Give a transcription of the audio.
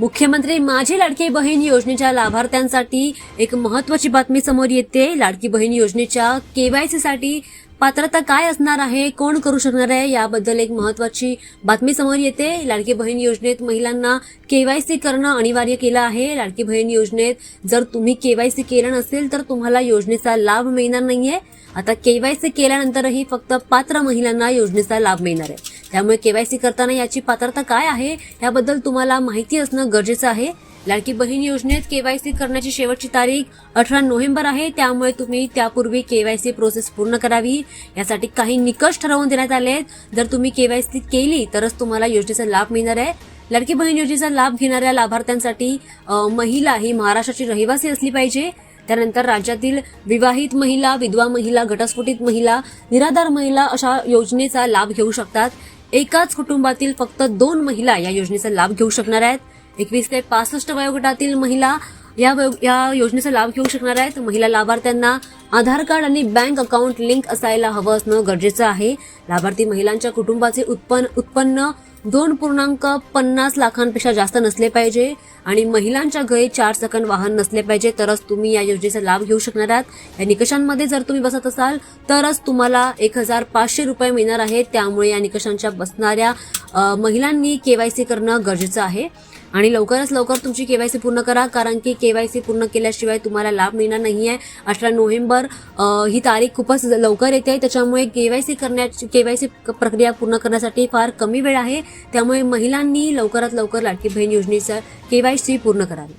मुख्यमंत्री माझी लाडकी बहीण योजनेच्या लाभार्थ्यांसाठी एक महत्वाची बातमी समोर येते. लाडकी बहीण योजनेच्या केवायसी साठी पात्रता काय असणार आहे? कोण करू शकणार आहे? याबद्दल एक महत्वाची बातमी समोर येते. लाडकी बहीण योजनेत महिलांना केवायसी करणं अनिवार्य केलं आहे. लाडकी बहीण योजनेत जर तुम्ही केवायसी केलं नसेल तर तुम्हाला योजनेचा लाभ मिळणार नाहीये. आता केवायसी केल्यानंतरही फक्त पात्र महिलांना योजनेचा लाभ मिळणार आहे. त्यामुळे केवायसी करताना याची पात्रता काय आहे याबद्दल तुम्हाला माहिती असणं गरजेचं आहे. लाडकी बहीण योजनेत केवायसी करण्याची शेवटची तारीख अठरा नोव्हेंबर आहे. त्यामुळे तुम्ही त्यापूर्वी केवायसी प्रोसेस पूर्ण करावी. यासाठी काही निकष ठरवून देण्यात आले आहेत. जर तुम्ही केवायसी केली तरच तुम्हाला योजनेचा लाभ मिळणार आहे. लाडकी बहीण योजनेचा लाभ घेणाऱ्या लाभार्थ्यांसाठी महिला ही महाराष्ट्राची रहिवासी असली पाहिजे. त्यानंतर राज्यातील विवाहित महिला विधवा महिला घटस्फोटित महिला निराधार महिला अशा योजनेचा लाभ घेऊ शकतात. एकाच कुटुंबातील फक्त दोन महिला या योजनेचा लाभ घेऊ शकणार आहेत. एकवीस ते पासष्ट वयोगटातील महिला या वयो- या योजनेचा लाभ घेऊ शकणार आहेत. महिला लाभार्थ्यांना आधार कार्ड आणि बँक अकाउंट लिंक असायला हवं असणं गरजेचं आहे. लाभार्थी महिलांच्या कुटुंबाचे उत्पन्न उत्पन्न दोन पूर्णांक पन्नास लाखांपेक्षा जास्त नसले पाहिजे आणि महिलांच्या घरी चार सेकंड वाहन नसले पाहिजे तरच तुम्ही या योजनेचा लाभ घेऊ शकणार आहात. या निकषांमध्ये जर तुम्ही बसत असाल तरच तुम्हाला एक हजार पाचशे रुपये मिळणार आहेत त्यामुळे या निकषांच्या बसणाऱ्या महिलांनी केवायसी करणं गरजेचं आहे. आणि लवकरच लवकर तुमची केवायसी पूर्ण करा कारण की केवायसी पूर्ण केल्याशिवाय तुम्हाला लाभ मिळणार नाही आहे अठरा नोव्हेंबर ही तारीख खूपच लवकर येते. त्याच्यामुळे केवायसी करण्याची केवायसी प्रक्रिया पूर्ण करण्यासाठी फार कमी वेळ आहे. त्यामुळे महिलांनी लवकरात लवकर लाडकी बहीण योजनेचा केवायसी पूर्ण करावी.